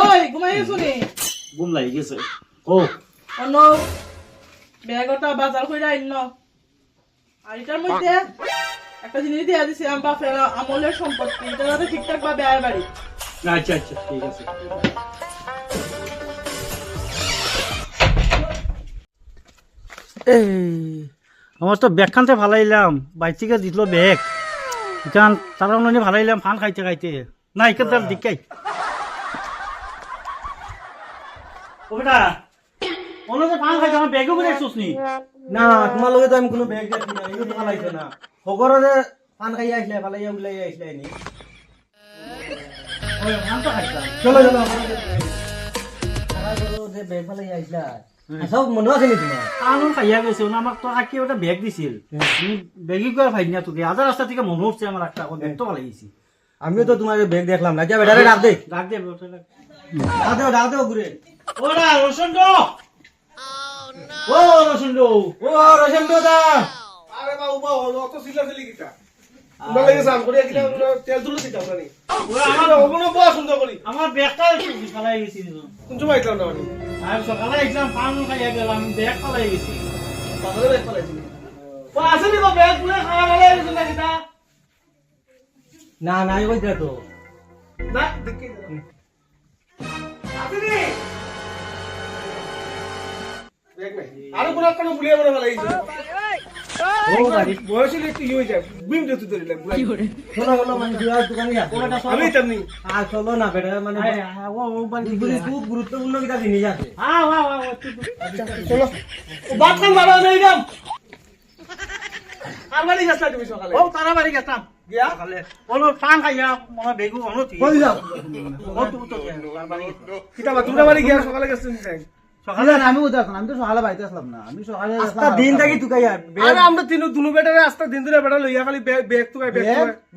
ওই ঘুমাই গেছো নি? ঘুম লাগি গেছে। ও। অন্য ব্যাগটা বাজার করে আইন আর এটার মধ্যে একটা জিনিস দিয়ে দিছি আমার বাপের আমলের সম্পত্তি। এটা যাতে ঠিকঠাক ভাবে আয় বাড়ি। আচ্ছা আচ্ছা ঠিক আছে। এই আমার তো ব্যাগ খানতে ভালাইলাম বাইর থেকে দিল ব্যাগ। এখান তারা ভালাইলাম ফান খাইতে খাইতে। না এখান তার দিকাই ও বেটা অন্য যে ফান খাইতে আমার ব্যাগও করে নি? না তোমার লগে তো আমি কোনো ব্যাগ দেখি না এগুলো তোমার লাগছে না। সকরে পান খাই আসলে ফালাইয়া উলাই আসলে নি ওই ফান তো খাইতাম চলো চলো যে ব্যাগ ফালাই আসলা সব মনে আছে নি তোমার আনন্দ খাইয়া গেছে ওনা আমাক তো আকি একটা ব্যাগ দিছিল। আমি ব্যাগি করে ভাই না তোকে। আধা রাস্তা থেকে মনে হচ্ছে আমার একটা দেখতে ভালো আমিও তো তোমার ব্যাগ দেখলাম না। যা বেটারে ডাক দে। ডাক দে ডাক দে ডাক দে ঘুরে ওরা রসুন দো ও রসুন দো ও রসেন দাদা আরে বাবু বাবু অত সিলা সিলি কিটা? আমার আমার ওগুলো বড় সুন্দর করি আমার ব্যাগটা একটু ফালাই গেছি সকালে এক্সাম পান খাইয়া গেলাম ব্যাগ ফালাই গেছি। বাজারে ব্যাগ খাওয়া ফালাই গেছে না না না তো। দেখি। আরে কোন বুলিয়ে বয়স হলে একটু ইয়ে হয়ে যায় বিম শোনো মানে দুয়ার দোকানে আমি তেমনি আর চলো না বেটা মানে ও ও বাড়ি এগুলি খুব গুরুত্বপূর্ণ কিটা জিনিস আছে। চলো বাদ বাবা নেই দাম আর বাড়ি যাস তুমি সকালে? ও তারা বাড়ি গিয়া সকালে। ও আমি কোথায় আসলাম আমি তো সকালে বাড়িতে আসলাম না। আমি সকালে আস্তা দিন থাকি তুকাই আর আমরা তিন দুনু বেটারে আস্তে দিন ধরে বেটা লইয়া খালি ব্যাগ ব্যাগ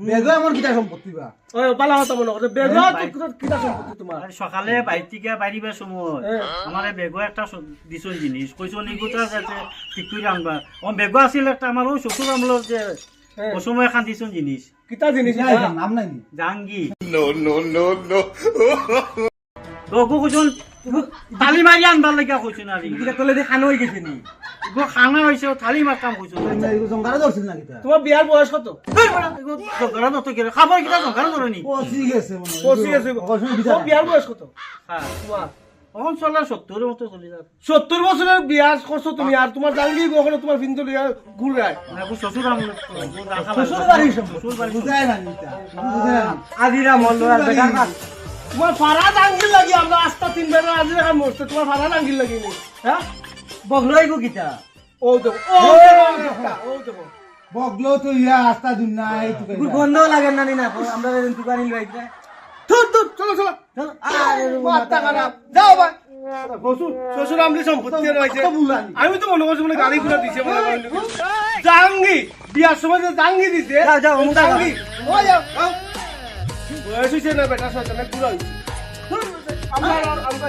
ব্যাগ আমার কিটা সম্পত্তি বা? ওই পালা হতা মনে করে ব্যাগ কিটা সম্পত্তি তোমার সকালে বাইর থেকে বাইরিবার সময় আমার বেগো একটা দিছন জিনিস কইছো নিগুতা যাতে ঠিক করে আনবা। বেগো আছিল একটা আমার ওই শ্বশুর আমলের যে হ্যাঁ। ও সময় খান দিছন জিনিস? কিটা জিনিস নাম নাই। নি। জাঙ্গি গগু কুজন থালি মারি আনবার লাগা কইছো না কিটা তলে দিয়ে খানো হয়ে গেছে নি? গো খানা হইছে থালি মারতাম কইছো তুমি এগুলো জঙ্গারে ধরছিল না কিটা তোমার বিয়ার বয়স কত? জগরা দত গেলে খাবার কিটা জগরা ধরনি পচি গেছে আছে অকস্মাৎ বিয়ার বয়স কত? হ্যাঁ তখন চলে সত্তরের মতো চলে যাবে সত্তর বছরের করছ তুমি আর তোমার জাঙ্গি কখনো তোমার লইয়া ঘুরায় শ্বশুর শ্বশুর বাড়ির শ্বশুর বাড়ি বুঝায় না নিতা বুঝায় না আজিরা মল্ল আর বেকার তোমার জাঙ্গি লাগি আমরা আস্তা তিন বেলা আজি রাখা মরছে তোমার ফাড়া জাঙ্গি লাগি নি। হ্যাঁ কিটা ও দেখো ও দেখো ও দেখো বগলো তো ইয়া আস্তা দুন নাই গন্ধ লাগে না নি না আমরা তুকানি লইতে ধুর ধুর চলো চলো। চলো আরে মাথা খারাপ। যাও ভাই। শ্বশুর শ্বশুর আমলি সম্পত্তি রয়েছে। আমি তো মনে করছি মানে গাড়ি ঘোড়া দিছে মনে করেন জাঙ্গি বিয়ার সময় যে জাঙ্গি দিছে যাও, যাও, জাঙ্গি ও যাও যাও। বয়স হয়েছে না বেটা ঘুরা হয়েছে। আমরা আমরা